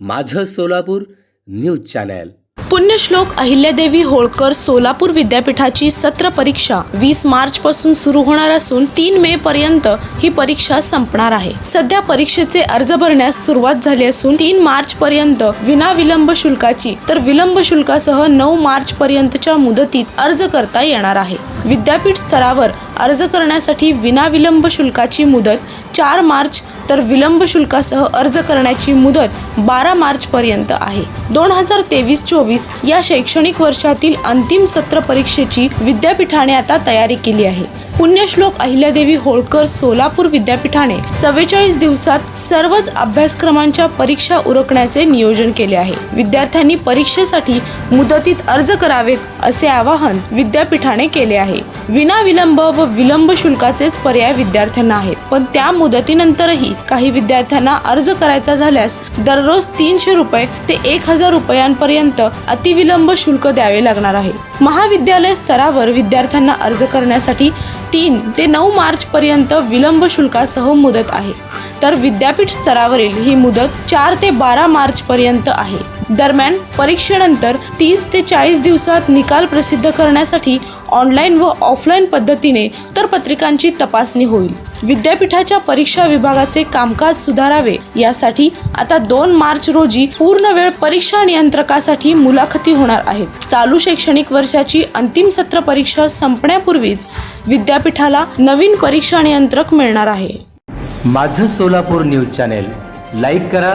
माझं Solapur news channel. Punyashlok Ahilyadevi Holkar Solapur विद्यापीठाची सत्र परीक्षा वीस मार्च पासून सुरू होणार असून तीन मे पर्यंत ही परीक्षा संपणार आहे. सध्या परीक्षेचे अर्ज भरण्यास सुरुवात झाली असून तीन मार्च पर्यंत विनाविलंब शुल्काची तर विलंब शुल्कासह नऊ मार्च पर्यंतच्या मुदतीत अर्ज करता येणार आहे. विद्यापीठ स्तरावर अर्ज करण्यासाठी विनाविलंब शुल्काची मुदत चार मार्च तर विलंब शुल्कासह अर्ज करण्याची मुदत बारा मार्चपर्यंत आहे. दोन हजार तेवीस चोवीस या शैक्षणिक वर्षातील अंतिम सत्र परीक्षेची विद्यापीठाने आता तयारी केली आहे. पुण्यश्लोक अहिल्यादेवी होळकर सोलापूर विद्यापीठाने चव्वेचाळीस दिवसात सर्वच अभ्यासक्रमांच्या परीक्षा उरकण्याचे नियोजन केले आहे. विद्यार्थ्यांनी परीक्षेसाठी मुदतीत अर्ज करावेत असे आवाहन विद्यापीठाने केले आहे. विना विलंब व विलंब शुल्काचेच पर्याय विद्यार्थ्यांना आहेत. पण त्या मुदतीनंतरही काही विद्यार्थ्यांना अर्ज करायचा झाल्यास दररोज तीनशे रुपये ते एक हजार रुपयांपर्यंत अतिविलंब शुल्क द्यावे लागणार आहे. महाविद्यालय स्तरावर विद्यार्थ्यांना अर्ज करण्यासाठी तीन ते नऊ मार्च पर्यंत विलंब शुल्कासह मुदत आहे. तर विद्यापीठ स्तरावरील ही मुदत चार ते बारा मार्च पर्यंत आहे. दरम्यान परीक्षेनंतर तीस ते चाळीस दिवसात निकाल प्रसिद्ध करण्यासाठी ऑनलाईन व ऑफलाईन पद्धतीने तर पत्रिकांची तपासणी होईल. विद्यापीठाच्या परीक्षा विभागाचे कामकाज सुधारावे यासाठी आता दोन मार्च रोजी पूर्ण वेळ परीक्षा नियंत्रकासाठी मुलाखती होणार आहेत. चालू शैक्षणिक वर्षाची अंतिम सत्र परीक्षा संपण्यापूर्वीच विद्यापीठाला नवीन परीक्षा नियंत्रक मिळणार आहे. माझं सोलापूर न्यूज चॅनेल लाईक करा